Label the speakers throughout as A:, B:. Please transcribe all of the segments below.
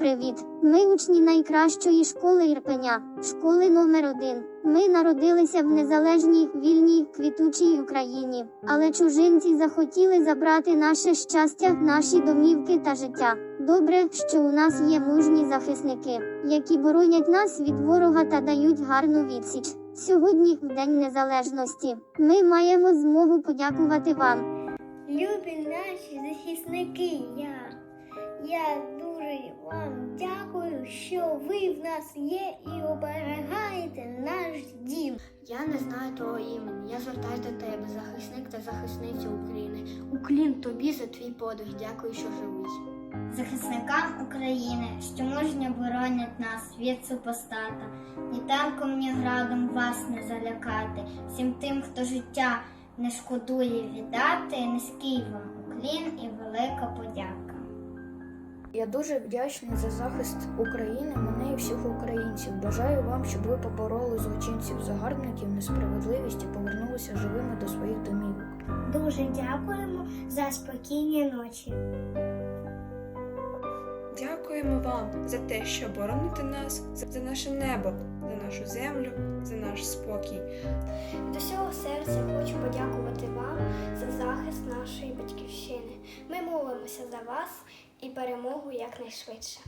A: Привіт! Ми учні найкращої школи Ірпеня, школи номер 1 Ми народилися в незалежній, вільній, квітучій Україні, але чужинці захотіли забрати наше щастя, наші домівки та життя. Добре, що у нас є мужні захисники, які боронять нас від ворога та дають гарну відсіч. Сьогодні, в День Незалежності, ми маємо змогу подякувати вам.
B: Любі наші захисники, я, я дуже вам дякую, що ви в нас є і оберігаєте наш дім.
C: Я не знаю твого імені. Я звертаюся до тебе, захисник та захисниця України. Уклін тобі за твій подвиг. Дякую, що живий.
B: Захисникам України, що мужньо боронять нас від супостата, ні танком, ні градом вас не залякати. Всім тим, хто життя не шкодує віддати, низький вам уклін і велика подяка.
C: Я дуже вдячний за захист України, мене і всіх українців. Бажаю вам, щоб ви побороли злочинців, загарбників, несправедливість і повернулися живими до своїх домівок.
B: Дуже дякуємо за спокійні ночі.
D: Дякуємо вам за те, що бороните нас, за за наше небо, за нашу землю, за наш спокій.
C: Від усього серця хочу подякувати вам за захист нашої батьківщини. Ми молимося за вас і перемогу якнайшвидше.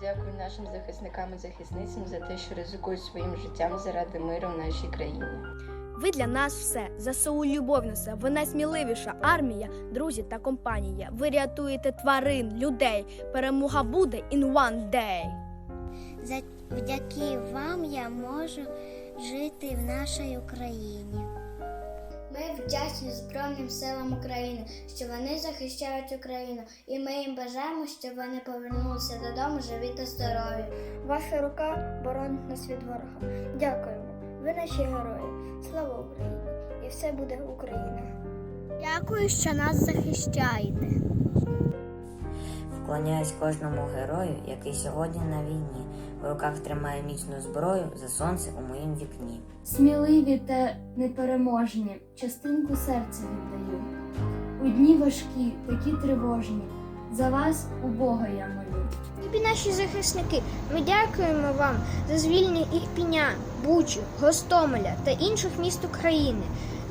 E: Дякую нашим захисникам і захисницям за те, що ризикують своїм життям заради миру в нашій країні.
F: Ви для нас все. ЗСУ любов несе. Ви найсміливіша армія, друзі та компанія. Ви рятуєте тварин, людей. Перемога буде in one day.
B: Завдяки вам я можу жити в нашій Україні. Ми вдячні Збройним силам України, що вони захищають Україну, і ми їм бажаємо, щоб вони повернулися додому живі та здорові.
C: Ваша рука боронить нас від ворога. Дякуємо. Ви наші герої. Слава Україні! І все буде Україна.
B: Дякую, що нас захищаєте.
G: Вклоняюсь кожному герою, який сьогодні на війні, в руках тримає міцну зброю за сонце у моїм вікні.
H: Сміливі та непереможні, частинку серця віддаю. У дні важкі, такі тривожні, за вас у Бога я молю.
B: Любі наші захисники, ми дякуємо вам за звільнення Ірпіня, Бучу, Гостомеля та інших міст України.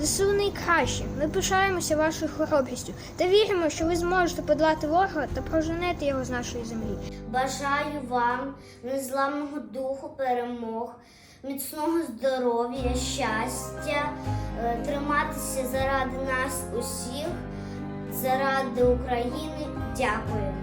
B: ЗСУ найкраще. Ми пишаємося вашою хоробрістю та віримо, що ви зможете подолати ворога та проженете його з нашої землі. Бажаю вам незламного духу перемог, міцного здоров'я, щастя, е, триматися заради нас усіх, заради України. Дякую.